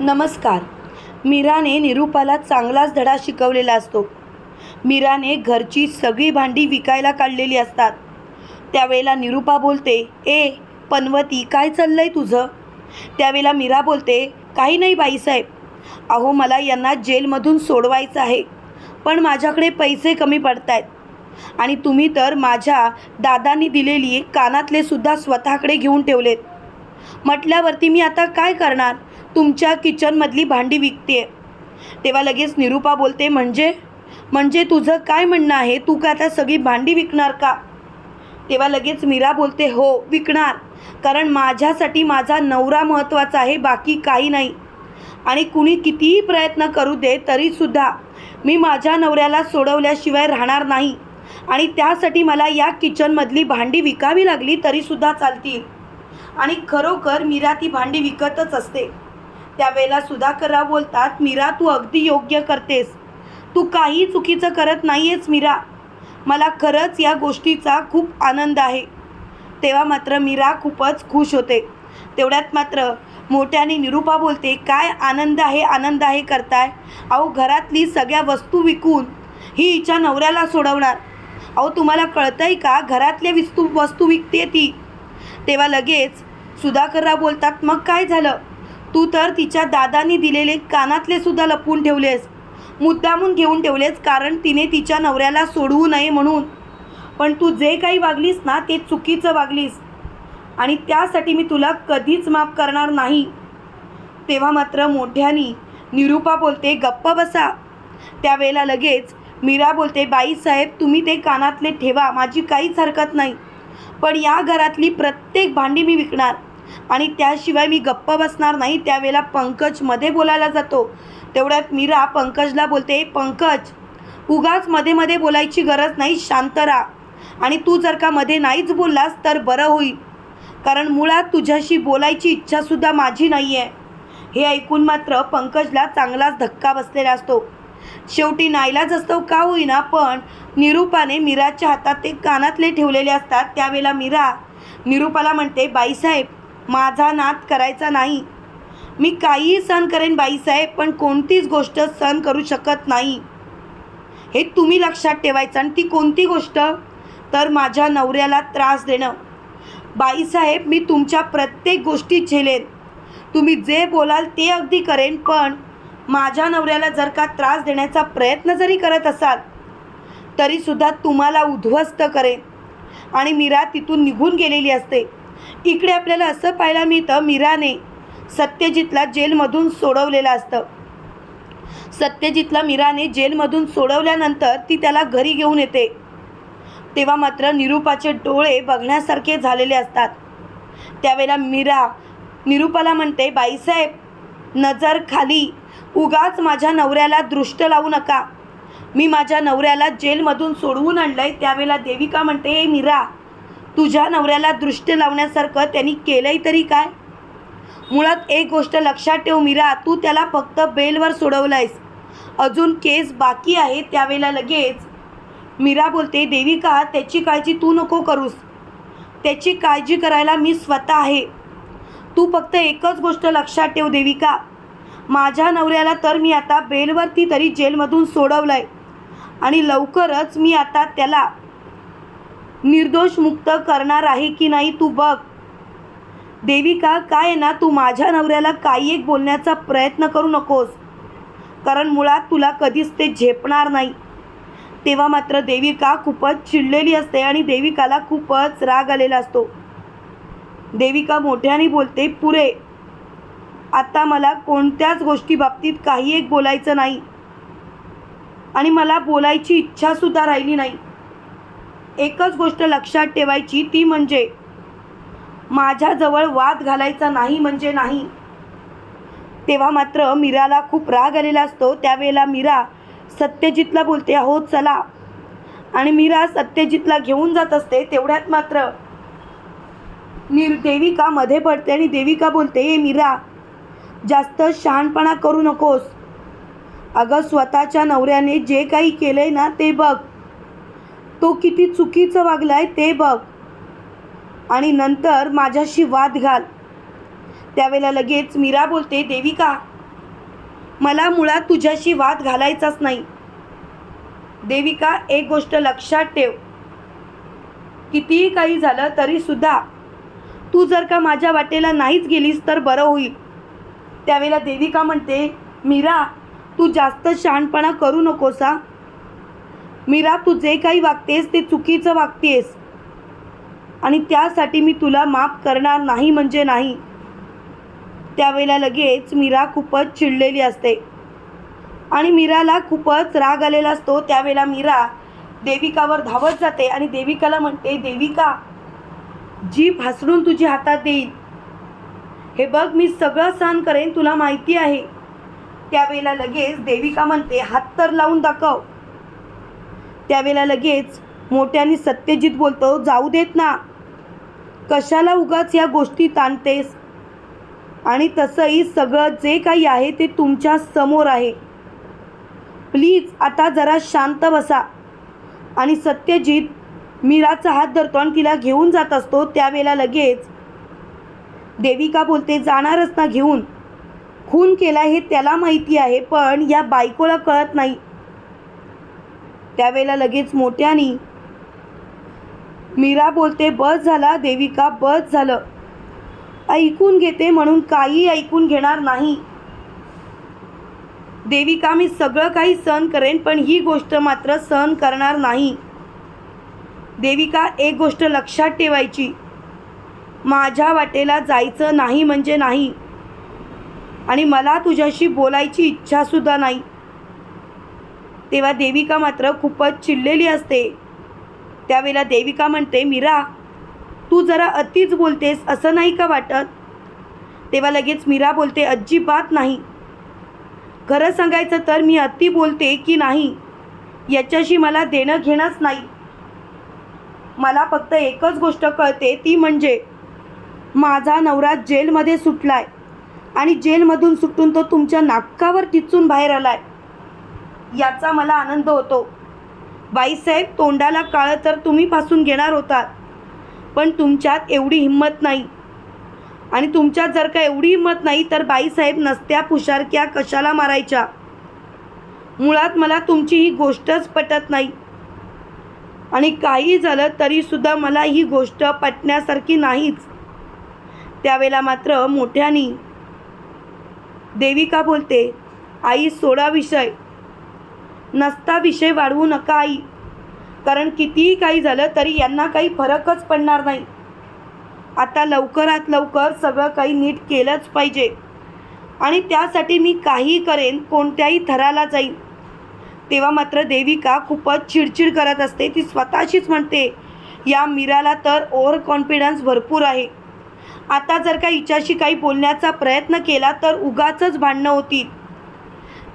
नमस्कार. मीराने निरूपाला चांगलाच धडा शिकवलेला असतो. मीराने घरची सगळी भांडी विकायला काढलेली असतात. त्यावेळेला निरूपा बोलते ए पनवती काय चाललं आहे तुझं? त्यावेळेला मीरा बोलते काही नाही बाईसाहेब. अहो मला यांना जेलमधून सोडवायचं आहे पण माझ्याकडे पैसे कमी पडत आहेत आणि तुम्ही तर माझ्या दादांनी दिलेली कानातले सुद्धा स्वतःकडे घेऊन ठेवलेत. म्हटल्यावरती मी आता काय करणार? तुमच्या किचनमधली भांडी विकते तेव्हा लगेच निरूपा बोलते म्हणजे? म्हणजे तुझं काय म्हणणं आहे? तू का आता सगळी भांडी विकणार का? तेव्हा लगेच मीरा बोलते हो विकणार. कारण माझ्यासाठी माझा नवरा महत्त्वाचा आहे बाकी काही नाही. आणि कुणी कितीही प्रयत्न करू दे तरीसुद्धा मी माझ्या नवऱ्याला सोडवल्याशिवाय राहणार नाही. आणि त्यासाठी मला या किचनमधली भांडी विकावी लागली तरीसुद्धा चालतील. आणि खरोखर मीरा ती भांडी विकतच असते. त्यावेळेला सुधाकरराव बोलतात मीरा तू अगदी योग्य करतेस. तू काही चुकीचं करत नाही आहेस मीरा. मला खरंच या गोष्टीचा खूप आनंद आहे. तेव्हा मात्र मीरा खूपच खुश होते. तेवढ्यात मात्र मोठ्याने निरूपा बोलते काय आनंद आहे आनंद आहे करताय? अहो घरातली सगळ्या वस्तू विकून ही हिच्या नवऱ्याला सोडवणार. अहो तुम्हाला कळतंय का? घरातल्या विस्तू वस्तू विकते ती. तेव्हा लगेच सुधाकरराव बोलतात मग काय झालं? तू तर तिच्या दादांनी दिलेले कानातले सुद्धा लपवून ठेवलेस. मुद्दामून घेऊन ठेवलेस कारण तिने तिच्या नवऱ्याला सोडवू नये म्हणून. पण तू जे काही वागलीस ना ते चुकीचं वागलीस. आणि त्यासाठी मी तुला कधीच माफ करणार नाही. तेव्हा मात्र मोठ्यानी निरूपा बोलते गप्प बसा. त्यावेळेला लगेच मीरा बोलते बाईसाहेब तुम्ही ते कानातले ठेवा माझी काहीच हरकत नाही. पण या घरातली प्रत्येक भांडी मी विकणार. आणि त्याशिवाय मी गप्प बसणार नाही. त्यावेळेला पंकजमध्ये बोलायला जातो. तेवढ्यात मीरा पंकजला बोलते पंकज उगाच मध्ये मध्ये बोलायची गरज नाही शांत राहा. आणि तू जर का मध्ये नाहीच बोललास तर बरं होईल. कारण मुळात तुझ्याशी बोलायची इच्छासुद्धा माझी नाही आहे हे ऐकून मात्र पंकजला चांगलाच धक्का बसलेला असतो. शेवटी नाईलाज असतो का होईना पण निरूपाने मीराच्या हातात ते कानातले ठेवलेले असतात. त्यावेळेला मीरा निरूपाला म्हणते बाईसाहेब माझा नाद करायचा नाही. मी काहीही सहन करेन बाईसाहेब पण कोणतीच गोष्ट सहन करू शकत नाही. हे तुम्ही लक्षात ठेवायचं आणि ती कोणती गोष्ट? तर माझ्या नवऱ्याला त्रास देणं. बाईसाहेब मी तुमच्या प्रत्येक गोष्टी झेलेन. तुम्ही जे बोलाल ते अगदी करेन पण माझ्या नवऱ्याला जर का त्रास देण्याचा प्रयत्न जरी करत असाल तरीसुद्धा तुम्हाला उद्ध्वस्त करेन. आणि मीरा तिथून निघून गेलेली असते. इकडे आपल्याला असं पाहायला मिळतं मीराने सत्यजितला जेलमधून सोडवलेलं असतं. सत्यजितला मीराने जेलमधून सोडवल्यानंतर ती त्याला घरी घेऊन येते. तेव्हा मात्र निरूपाचे डोळे बघण्यासारखे झालेले असतात. त्यावेळेला मीरा निरूपाला म्हणते बाईसाहेब नजर खाली. उगाच माझ्या नवऱ्याला दृष्ट लावू नका. मी माझ्या नवऱ्याला जेलमधून सोडवून आणलं आहे त्यावेळेला देविका म्हणते हे मीरा तुझ्या नवऱ्याला दृष्ट लावण्यासारखं त्यांनी केलंही तरी काय? मुळात एक गोष्ट लक्षात ठेव मीरा तू त्याला फक्त बेलवर सोडवलायस. अजून केस बाकी आहे त्यावेळेला लगेच. मीरा बोलते देविका त्याची काळजी तू नको करूस. त्याची काळजी करायला मी स्वतः आहे. तू फक्त एकच गोष्ट लक्षात ठेव देविका माझ्या नवऱ्याला तर मी आता बेलवरती तरी जेलमधून सोडवलं आहे आणि लवकरच मी आता त्याला निर्दोष मुक्त करणार आहे की नाही तू बघ. देविका काय आहे ना तू माझ्या नवऱ्याला काही एक बोलण्याचा प्रयत्न करू नकोस. कारण मुळात तुला कधीच ते झेपणार नाही. तेव्हा मात्र देविका खूपच चिडलेली असते आणि देविकाला खूपच राग आलेला असतो. देविका मोठ्याने बोलते पुरे आता मला कोणत्याच गोष्टी बाबतीत काही एक बोलायचं नाही. आणि मला बोलायची इच्छासुद्धा राहिली नाही. एकच गोष्ट लक्षात ठेवायची ती म्हणजे माझ्याजवळ वाद घालायचा नाही म्हणजे नाही. तेव्हा मात्र मीराला खूप राग आलेला असतो. त्यावेळेला मीरा सत्यजितला बोलते हो चला. आणि मीरा सत्यजितला घेऊन जात असते. तेवढ्यात मात्र निर देविका मध्ये पडते आणि देविका बोलते ए मीरा जास्त शहाणपणा करू नकोस. अगं स्वतःच्या नवऱ्याने जे काही केलंय ना ते बघ. तो किती चुकीचं वागलाय ते बघ. आणि नंतर माझ्याशी वाद घाल. त्यावेळेला लगेच मीरा बोलते देविका मला मुळात तुझ्याशी वाद घालायचाच नाही. देविका एक गोष्ट लक्षात ठेव. कितीही काही झालं तरीसुद्धा तू जर का माझ्या वाटेला नाहीच गेलीस तर बरं होईल. त्यावेळेला देविका म्हणते मीरा तू जास्त शहाणपणा करू नकोसा मीरा तू जे काही वागतेस ते चुकीचं वागतेस. आणि त्यासाठी मी तुला माफ करणार नाही म्हणजे नाही. त्यावेळेला लगेच मीरा खूपच चिडलेली असते. आणि मीराला खूपच राग आलेला असतो. त्यावेळेला मीरा देविकावर धावत जाते आणि देविकाला म्हणते देविका जीभ हसडून तुझ्या हातात देईल हे बघ मी सगळं सहन करेन तुला माहिती आहे. त्यावेळेला लगेच देविका म्हणते हात तर लावून दाखव. त्यावेळेला लगेच मोठ्याने सत्यजित बोलतो जाऊ देत ना. कशाला उगाच या गोष्टी ताणतेस? आणि तसंही सगळं जे काही आहे ते तुमच्यासमोर आहे. प्लीज आता जरा शांत बसा. आणि सत्यजित मीराचा हात धरतो आणि तिला घेऊन जात असतो. त्यावेळेला लगेच देविका बोलते जाणारच ना घेऊन. खून केला हे त्याला माहिती आहे पण या बायकोला कळत नाही. त्यावेळेला लगेच मोठ्यानी मीरा बोलते बस झाला देविका बस झालं. ऐकून घेते म्हणून काही ऐकून घेणार नाही. देविका मी सगळं काही सहन करेन पण ही गोष्ट मात्र सहन करणार नाही. देविका एक गोष्ट लक्षात ठेवायची. माझ्या वाटेला जायचं नाही म्हणजे नाही. आणि मला तुझ्याशी बोलायची इच्छासुद्धा नाही. तेव्हा देविका मात्र खूपच चिडलेली असते. त्यावेळेला देविका म्हणते मीरा तू जरा अतिच बोलतेस असं नाही का वाटत? तेव्हा लगेच मीरा बोलते अजिबात नाही. खरं सांगायचं तर मी अति बोलते की नाही? याच्याशी मला देणं घेणंच नाही. मला फक्त एकच गोष्ट कळते ती म्हणजे माझा नवरा जेलमध्ये सुटलाय आणि जेलमधून सुटून तो तुमच्या नाकावर टिचून बाहेर आलाय. याचा मला आनंद होतो. बाईसाहेब तोंडाला काळं तर तुम्ही पासून घेणार होतात पण तुमच्यात एवढी हिंमत नाही. आणि तुमच्यात जर का एवढी हिंमत नाही तर बाईसाहेब नसत्या पुशारक्या कशाला मारायच्या? मुळात मला तुमची ही गोष्टच पटत नाही. आणि काही झालं तरीसुद्धा मला ही गोष्ट पटण्यासारखी नाहीच. त्यावेळेला मात्र मोठ्यानी देविका बोलते आई सोडा विषय नसता विषय वाढवू नका आई. कारण कितीही काही झालं तरी यांना काही फरकच पडणार नाही. आता लवकरात लवकर सगळं काही नीट केलंच पाहिजे. आणि त्यासाठी मी काही करेन कोणत्याही थराला जाईन. तेव्हा मात्र देविका खूपच चिडचिड करत असते. ती स्वतःशीच म्हणते या मीराला तर ओव्हर कॉन्फिडन्स भरपूर आहे. आता जर का हिच्याशी काही बोलण्याचा प्रयत्न केला तर उगाचच भांडणं होतील.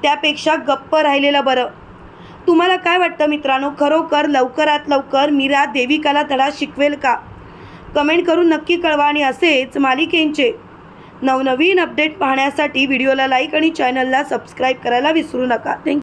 त्यापेक्षा गप्प राहिलेलं बरं. तुम्हाला काय वाटतं मित्रांनो? खरोखर लवकरात लवकर मीरा देविकाला धडा शिकवेल का? कमेंट करून नक्की कळवा आणि असेच मालिकेंचे नवनवीन अपडेट पाहण्यासाठी व्हिडिओला लाईक आणि चॅनलला सबस्क्राईब करायला विसरू नका. थँक्यू